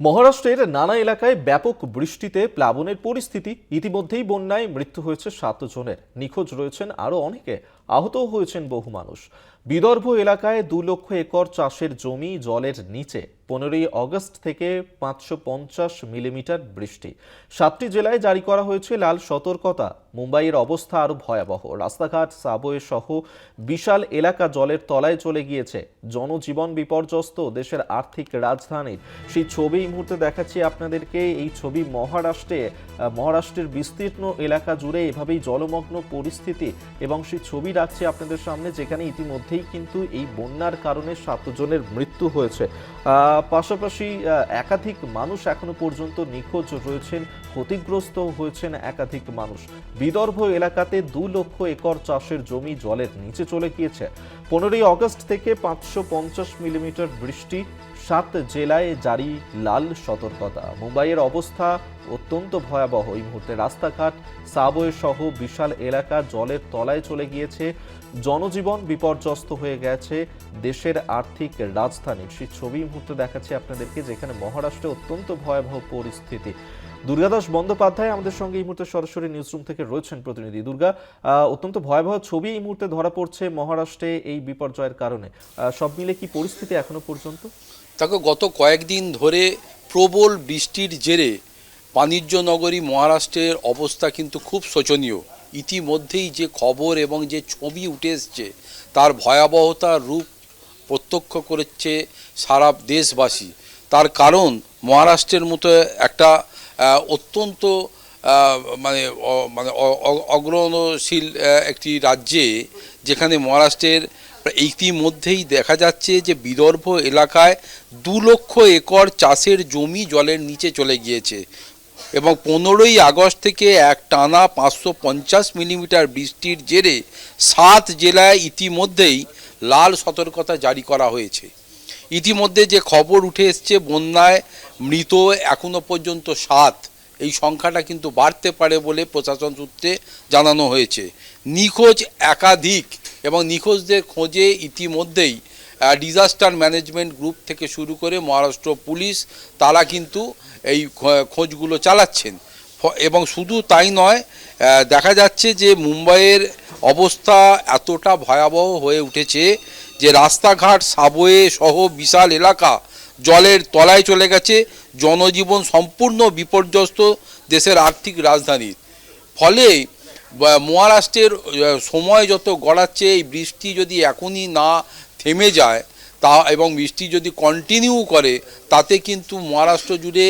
মহারাষ্ট্রের নানা এলাকায় ব্যাপক বৃষ্টিতে প্লাবনের পরিস্থিতি। ইতিমধ্যেই বন্যায় মৃত্যু হয়েছে সাত জনের নিখোঁজ রয়েছেন আরও অনেকে। আহতও হয়েছেন বহু মানুষ। বিদর্ভ এলাকায় দু লক্ষ একর চাষের জমি জলের নিচে। পনেরোই অগস্ট থেকে পাঁচশো পঞ্চাশ মিলিমিটার বৃষ্টি। সাতটি জেলায় জারি করা হয়েছে লাল সতর্কতা। মুম্বাইয়ের অবস্থা আরও ভয়াবহ। রাস্তাঘাট, সাবওয়ে সহ বিশাল এলাকা জলের তলায় চলে গিয়েছে। জনজীবন বিপর্যস্ত দেশের আর্থিক রাজধানীর। সেই ছবি এই মুহূর্তে দেখাচ্ছি আপনাদেরকে। এই ছবি মহারাষ্ট্রে মহারাষ্ট্রের বিস্তীর্ণ এলাকা জুড়ে এভাবেই জলমগ্ন পরিস্থিতি এবং সেই ছবি রাখছি আপনাদের সামনে, যেখানে ইতিমধ্যেই কিন্তু এই বন্যার কারণে সাতজনের মৃত্যু হয়েছে। পাশাপাশি একাধিক মানুষ এখনও পর্যন্ত নিখোঁজ রয়েছেন, ক্ষতিগ্রস্ত হয়েছেন একাধিক মানুষ। বিদর্ভ এলাকাতে দু লক্ষ একর চাষের জমি জলের নিচে চলে গিয়েছে। পনেরোই অগস্ট থেকে পাঁচশো পঞ্চাশ মিলিমিটার বৃষ্টি, সাত জেলায় জারি লাল সতর্কতা। মুম্বাইয়ের অবস্থা অত্যন্ত ভয়াবহ। এই মুহূর্তে রাস্তাঘাট, সাবওয়ে সহ বিশাল এলাকা জলের তলায় চলে গিয়েছে। জনজীবন বিপর্যস্ত হয়ে গেছে দেশের আর্থিক রাজধানীর সেই ছবি মুহূর্তে দেখাচ্ছি আপনাদেরকে, যেখানে মহারাষ্ট্রে অত্যন্ত ভয়াবহ পরিস্থিতি। দুর্গাদাস বন্দ্যোপাধ্যায় আমাদের সঙ্গে এই মুহূর্তে সরাসরি নিউজরুম থেকে রয়েছেন প্রতিনিধি। দুর্গা অত্যন্ত ভয়াবহ ছবি এই মুহূর্তে ধরা পড়ছে মহারাষ্ট্রে এই বিপর্যয়ের কারণে। সব মিলে কি পরিস্থিতি এখনও পর্যন্ত? তাকে গত কয়েকদিন ধরে প্রবল বৃষ্টির জেরে বাণিজ্য নগরী মহারাষ্ট্রের অবস্থা কিন্তু খুব শোচনীয়। ইতিমধ্যেই যে খবর এবং যে ছবি উঠে এসছে, তার ভয়াবহতার রূপ প্রত্যক্ষ করেছে সারা দেশবাসী। তার কারণ মহারাষ্ট্রের মতো একটা অত্যন্ত মানে মানে অগ্রণশীল একটি রাজ্যে, যেখানে মহারাষ্ট্রের ইতিমধ্যেই দেখা যাচ্ছে যে বিদর্ভ এলাকায় দু লক্ষ একর চাষের জমি জলের নিচে চলে গিয়েছে। এবং পনেরোই আগস্ট থেকে এক টানা পাঁচশো পঞ্চাশ মিলিমিটার বৃষ্টির জেরে সাত জেলায় ইতিমধ্যেই লাল সতর্কতা জারি করা হয়েছে। ইতিমধ্যে যে খবর উঠে এসছে, বন্যায় মৃত এখনও পর্যন্ত সাত। এই সংখ্যাটা কিন্তু বাড়তে পারে বলে প্রশাসন সূত্রে জানানো হয়েছে। নিখোঁজ একাধিক এবং নিখোঁজদের খোঁজে ইতিমধ্যেই ডিজাস্টার ম্যানেজমেন্ট গ্রুপ থেকে শুরু করে মহারাষ্ট্র পুলিশ তারা কিন্তু এই খোঁজগুলো চালাচ্ছেন। এবং শুধু তাই নয় দেখা যাচ্ছে যে মুম্বাইয়ের অবস্থা এতটা ভয়াবহ হয়ে উঠেছে যে রাস্তাঘাট সাবওয়ে সহ বিশাল এলাকা জলের তলায় চলে গেছে, জনজীবন সম্পূর্ণ বিপর্যস্ত দেশের আর্থিক রাজধানীর। ফলে মহারাষ্ট্রের সময় যত গড়াচ্ছে, এই বৃষ্টি যদি এখনই না থেমে যায়, তা এবং বৃষ্টি যদি কন্টিনিউ করে, তাতে কিন্তু মহারাষ্ট্র জুড়ে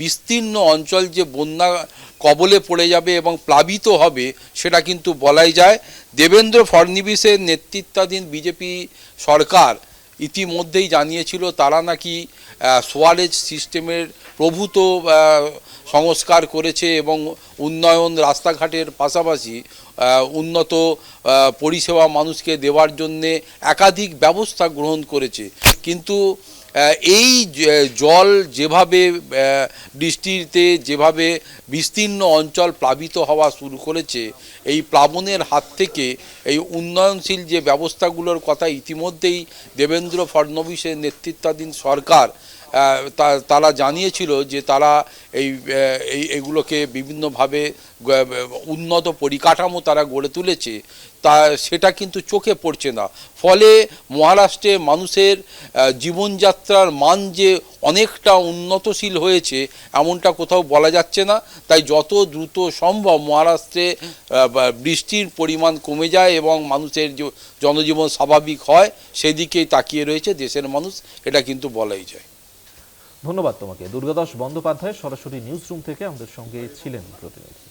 বিস্তীর্ণ অঞ্চল যে বন্যা কবলে পড়ে যাবে এবং প্লাবিত হবে, সেটা কিন্তু বলাই যায়। দেবেন্দ্র ফডনবিসের নেতৃত্বাধীন বিজেপি সরকার ইতিমধ্যেই জানিয়েছিল তারা নাকি সোয়ারেজ সিস্টেমের প্রভূত সংস্কার করেছে এবং উন্নয়ন রাস্তাঘাটের পাশাপাশি উন্নত পরিষেবা মানুষকে দেওয়ার জন্যে একাধিক ব্যবস্থা গ্রহণ করেছে। কিন্তু এই জল যেভাবে বৃষ্টিতে যেভাবে বিস্তীর্ণ অঞ্চল প্লাবিত হওয়া শুরু করেছে, এই প্লাবনের হাত থেকে এই উন্নয়নশীল যে ব্যবস্থাগুলোর কথা ইতিমধ্যেই দেবেন্দ্র ফডনবিসের নেতৃত্বাধীন সরকার তারা জানিয়েছিল যে তারা এই এগুলোকে বিভিন্নভাবে উন্নত পরিকাঠামো তারা গড়ে তুলেছে। তা, সেটা কিন্তু চোখে পড়ছে না। ফলে মহারাষ্ট্রে মানুষের জীবনযাত্রার মান যে অনেকটা উন্নতশীল হয়েছে, এমনটা কোথাও বলা যাচ্ছে না। তাই যত দ্রুত সম্ভব মহারাষ্ট্রে বৃষ্টির পরিমাণ কমে যায় এবং মানুষের জনজীবন স্বাভাবিক হয়, সেদিকেই তাকিয়ে রয়েছে দেশের মানুষ। এটা কিন্তু বলাই যায়। ধন্যবাদ তোমাকে। দুর্গাদাস বন্দ্যোপাধ্যায় সরাসরি নিউজ রুম থেকে আমাদের সঙ্গে ছিলেন প্রতিনিধি।